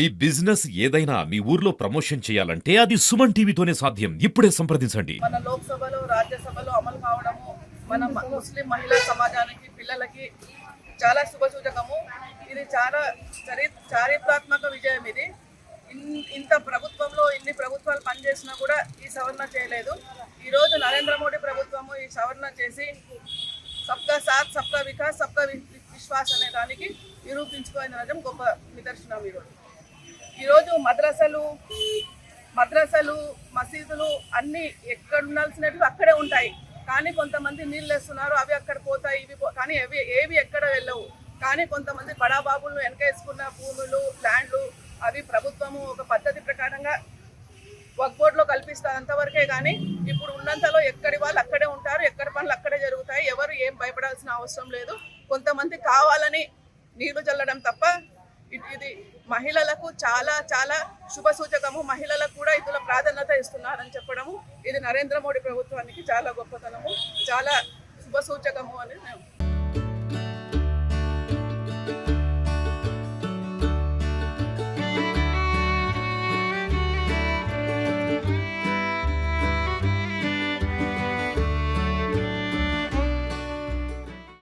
ఈ బిజినెస్ ఏదైనా మీ ఊర్లో ప్రమోషన్ చేయాలంటే అది సుమన్ టీవీతోనే సాధ్యం. ఇప్పుడే సంప్రదించండి. మన లోక్సభలో రాజ్యసభలో అమలు కావడము మన ముస్లిం మహిళా సమాజానికి పిల్లలకి చాలా శుభసూచకము. ఇది చాలా చరి చారిత్రాత్మక విజయం ఇది. ఇన్- ఇంత ప్రభుత్వంలో ఇన్ని ప్రభుత్వాలు పనిచేసినా కూడా ఈ సవరణ చేయలేదు. ఈరోజు నరేంద్ర మోడీ ప్రభుత్వము ఈ సవరణ చేసి సబ్కా సాత్ సబ్కా వికాస్ సబ్కా విశ్వాస్ అనే దానికి నిరూపించుకోవడం గొప్ప నిదర్శనం ఈరోజు. ఈరోజు మద్రసలు మద్రసలు మసీదులు అన్నీ ఎక్కడ ఉండాల్సినట్లు అక్కడే ఉంటాయి. కానీ కొంతమంది నీళ్ళు వేస్తున్నారు అవి అక్కడ పోతాయి ఇవి పో- కానీ అవి ఏవి ఎక్కడ వెళ్ళవు. కానీ కొంతమంది బడాబాబులను వెనకేసుకున్న భూములు ల్యాండ్లు అవి ప్రభుత్వము ఒక పద్ధతి ప్రకారంగా వక్బోర్డ్లో కల్పిస్తారు అంతవరకే కానీ ఇప్పుడు ఉన్నంతలో ఎక్కడి వాళ్ళు అక్కడే ఉంటారు ఎక్కడి పనులు అక్కడే జరుగుతాయి ఎవరు ఏం భయపడాల్సిన అవసరం లేదు. కొంతమంది కావాలని నీళ్ళు చల్లడం తప్ప ఇది మహిళలకు చాలా చాలా శుభ సూచకము. మహిళలకు కూడా ఇందులో ప్రాధాన్యత ఇస్తున్నారని చెప్పడము. ఇది నరేంద్ర మోడీ ప్రభుత్వానికి చాలా గొప్పతనము. చాలా శుభ సూచకము అని